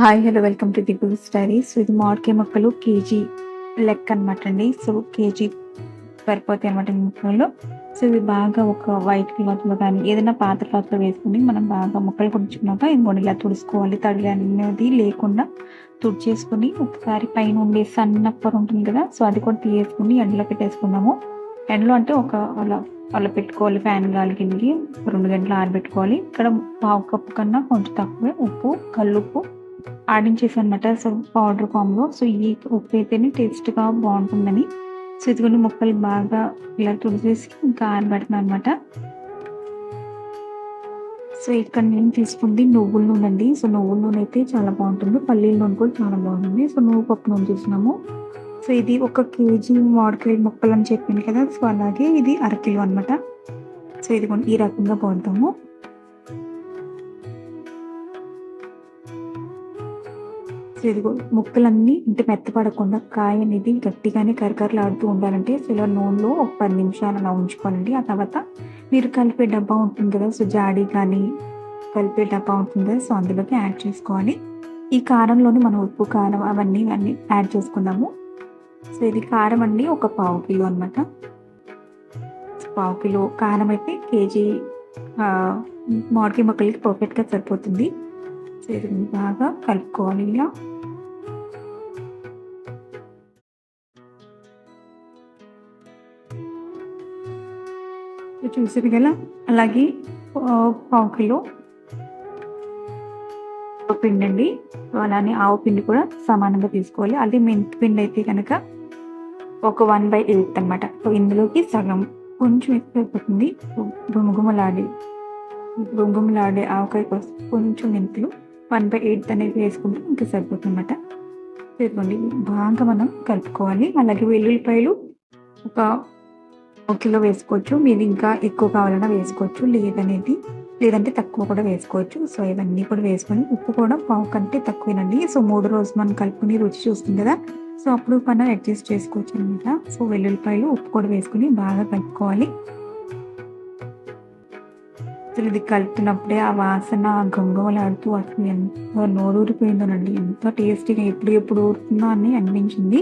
Hi hello welcome to the good studies ఇది మామిడికాయ మొక్కలు కేజీ లెక్క అనమాట అండి. సో కేజీ సరిపోతాయి అనమాట ఈ సో ఇవి బాగా ఒక వైట్ క్లాత్లో కానీ ఏదైనా పాత క్లాత్లో వేసుకుని మనం బాగా మొక్కలు కుడుచుకున్నాక ఇంకోటి ఇలా తుడుచుకోవాలి. తడి అనేది లేకుండా తుడిచేసుకుని ఒకసారి పైన ఉండే సన్న పొర ఉంటుంది కదా సో అది కూడా తీసేసుకుని ఎండలో పెట్టేసుకున్నాము ఎండలో అంటే ఒక అలా అలా పెట్టుకోవాలి ఫ్యాన్ గాలి కిందకి రెండు గంటలు ఆరబెట్టుకోవాలి. ఇక్కడ పావు కప్పు కన్నా కొంచెం తక్కువే ఉప్పు కల్లుప్పు ఆడించేసి అనమాట సో పౌడర్ ఫామ్లో సో ఈ ఉప్పు అయితేనే టేస్ట్గా బాగుంటుందని. సో ఇదిగోండి ముక్కలు బాగా ఇలా తుడిచేసి ఇంకా ఆరబెడుతున్నాను అనమాట సో ఇక్కడ నేను తీసుకుంది నువ్వుల నూనె అండి. సో నువ్వుల నూనె అయితే చాలా బాగుంటుంది. పల్లీల నూనె కూడా చాలా బాగుంటుంది. సో నువ్వు పప్పు నూనె చూసినాము సో ఇది ఒక కేజీ మామిడికాయ ముక్కలు అని చెప్పింది కదా. సో అలాగే ఇది అరకిలో అనమాట సో ఇది ఈ రకంగా బాగుంటాము సో ఇదిగో ముక్కలన్నీ ఇంటి మెత్తపడకుండా కాయ అనేది గట్టిగానే కరకరలాడుతూ ఉండాలంటే సో ఇలా నూనెలో ఒక పది నిమిషాలు అలా ఉంచుకోనండి. ఆ తర్వాత మీరు కలిపే డబ్బా ఉంటుంది కదా సో జాడీ కానీ కలిపే డబ్బా ఉంటుంది కదా సో అందులోకి యాడ్ చేసుకోవాలి. ఈ కారంలోని మనం ఉప్పు కారం అవన్నీ అన్నీ యాడ్ చేసుకుందాము. సో ఇది కారం అండి ఒక పావు కిలో అనమాట పావు కిలో కారం అయితే కేజీ మామిడికాయ మొక్కలకి పర్ఫెక్ట్గా సరిపోతుంది. సో ఇది బాగా కలుపుకోవాలి ఇలా. చూసారు కదా అలాగే పావు కిలో పిండి అండి అలానే ఆవు పిండి కూడా సమానంగా తీసుకోవాలి. అదే మెంతి పిండి అయితే కనుక ఒక వన్ బై ఎయిత్ అనమాట సో ఇందులోకి సగం కొంచెం ఎక్కువ అయిపోతుంది. గుమగుమలాడి గుమగుమలాడే ఆవకాయ కోసం కొంచెం మెంతులు వన్ బై ఎయిత్ అనేది వేసుకుంటే ఇంకా సరిపోతుంది అనమాట తీసుకోండి బాగా మనం కలుపుకోవాలి. అలాగే వెల్లుల్లిపాయలు ఒక ఒక కిలో వేసుకోవచ్చు. మీరు ఇంకా ఎక్కువ కావాలన్నా వేసుకోవచ్చు. లేదనేది లేదంటే తక్కువ కూడా వేసుకోవచ్చు. సో ఇవన్నీ కూడా వేసుకొని ఉప్పు కూడా పావు కంటే తక్కువేనండి. సో మూడు రోజు మనం కలుపుకొని రుచి చూస్తుంది కదా. సో అప్పుడు మనం అడ్జస్ట్ చేసుకోవచ్చు అనమాట సో వెల్లుల్లిపాయలు ఉప్పు కూడా వేసుకుని బాగా కలుపుకోవాలి. అసలు ఇది కలుపుతున్నప్పుడే ఆ వాసన గంగవలాడుతూ అసలు ఎంత నోరూరిపోయిందోనండి. ఎంత టేస్టీగా ఎప్పుడు ఎప్పుడు ఊరుతుందో అని అనిపించింది.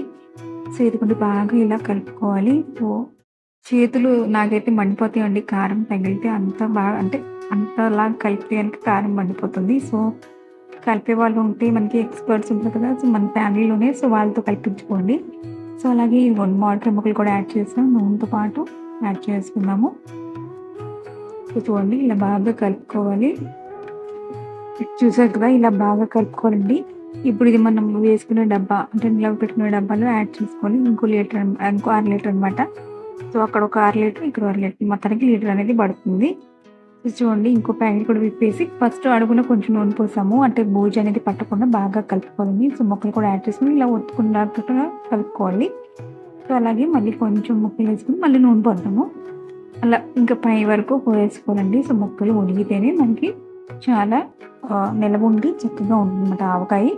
సో ఇది కొంచెం బాగా ఇలా కలుపుకోవాలి. సో చేతులు నాకైతే మండిపోతాయండి కారం తగిలితే అంత బాగా అంటే అంతలా కలిపితే కనుక కారం మండిపోతుంది. సో కలిపే వాళ్ళు ఉంటే మనకి ఎక్స్పర్ట్స్ ఉంటారు కదా సో మన ఫ్యామిలీలోనే సో వాళ్ళతో కల్పించుకోండి. సో అలాగే వన్ వాటర్ ముక్కలు కూడా యాడ్ చేసాం. నూనెతో పాటు యాడ్ చేసుకున్నాము సో చూడండి ఇలా బాగా కలుపుకోవాలి. చూసారు కదా ఇలా బాగా కలుపుకోవాలండి. ఇప్పుడు ఇది మనం వేసుకునే డబ్బా అంటే నిలవ పెట్టుకునే డబ్బాలో యాడ్ చేసుకోవాలి. ఇంకో లీటర్ ఇంకో అర లీటర్ అనమాట సో అక్కడ ఒక అర లీటర్ ఇక్కడ అర లీటర్. మొత్తానికి లీటర్ అనేది పడుతుంది. చూడండి ఇంకో ప్యాకెట్ కూడా విప్పేసి ఫస్ట్ అడుగున కొంచెం నూనె పోసాము. అంటే బూజు అనేది పట్టకుండా బాగా కలుపుకోవాలి. సో మొక్కలు కూడా యాడ్ చేసుకుని ఇలా ఒత్తుకున్నట్టుగా కలుపుకోవాలి. సో అలాగే మళ్ళీ కొంచెం ముక్కలు వేసుకుని మళ్ళీ నూనె పోద్దాము. అలా ఇంకా పై వరకు వేసుకోవాలండి సో మొక్కలు ఉడిగితేనే మనకి చాలా నిలవ ఉండి చక్కగా ఉంటుందన్నమాట ఆవకాయ.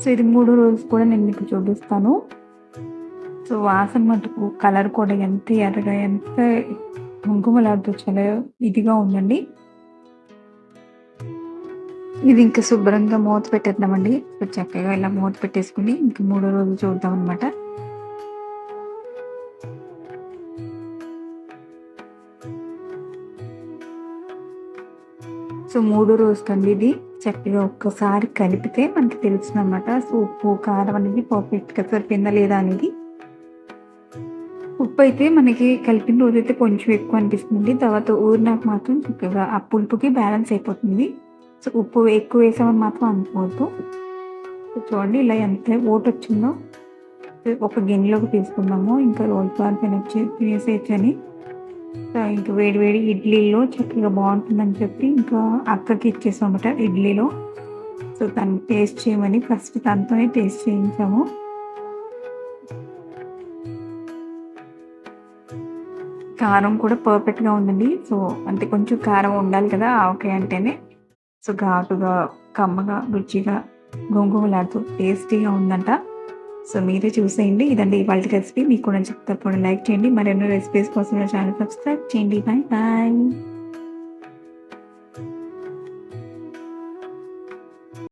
సో ఇది మూడు రోజులు కూడా నేను మీకు చూపిస్తాను. సో వాసన మటుకు కలర్ కూడా ఎంత ఎర్రగా ఎంత కుంకుమలాడుతూ చాలా ఇదిగా ఉందండి. ఇది ఇంకా శుభ్రంగా మూత పెట్టేద్దామండి. చక్కగా ఇలా మూత పెట్టేసుకుని ఇంక మూడో రోజు చూద్దాం అనమాట సో మూడో రోజుకండి ఇది. చక్కగా ఒక్కసారి కలిపితే మనకి తెలుస్తుంది అనమాట సో ఉప్పు కారం అనేది పర్ఫెక్ట్గా సరిపోయిందా లేదా అనేది. ఉప్పు అయితే మనకి కలిపిన రోజు అయితే కొంచెం ఎక్కువ అనిపిస్తుంది తర్వాత ఊరినాక మాత్రం చక్కగా ఆ పులుపుకి బ్యాలెన్స్ అయిపోతుంది. సో ఉప్పు ఎక్కువ వేసామని మాత్రం అనుకోవద్దు. చూడండి ఇలా ఎంత ఓటు వచ్చిందో. ఒక గిన్నెలోకి తీసుకుందాము. ఇంకా రోల్ బాగా పైన తినేసేయచ్చు అని. సో ఇంకా వేడి వేడి ఇడ్లీలో చక్కగా బాగుంటుందని చెప్పి ఇంకా అక్కకి ఇచ్చేసామట ఇడ్లీలో. సో తను టేస్ట్ చేయమని ఫస్ట్ తనతోనే టేస్ట్ చేయించాము. కారం కూడా పర్ఫెక్ట్గా ఉందండి. సో అంటే కొంచెం కారం ఉండాలి కదా ఆవకాయ అంటేనే. సో ఘాటుగా కమ్మగా రుచిగా గోంగూరలాడుతూ టేస్టీగా ఉందంట. సో మీరే చూసేయండి. ఇదండి ఇవాళ రెసిపీ. మీకు కూడా చెప్తే లైక్ చేయండి. మరెన్నో రెసిపీస్ కోసం ఛానల్ సబ్స్క్రైబ్ చేయండి. Bye bye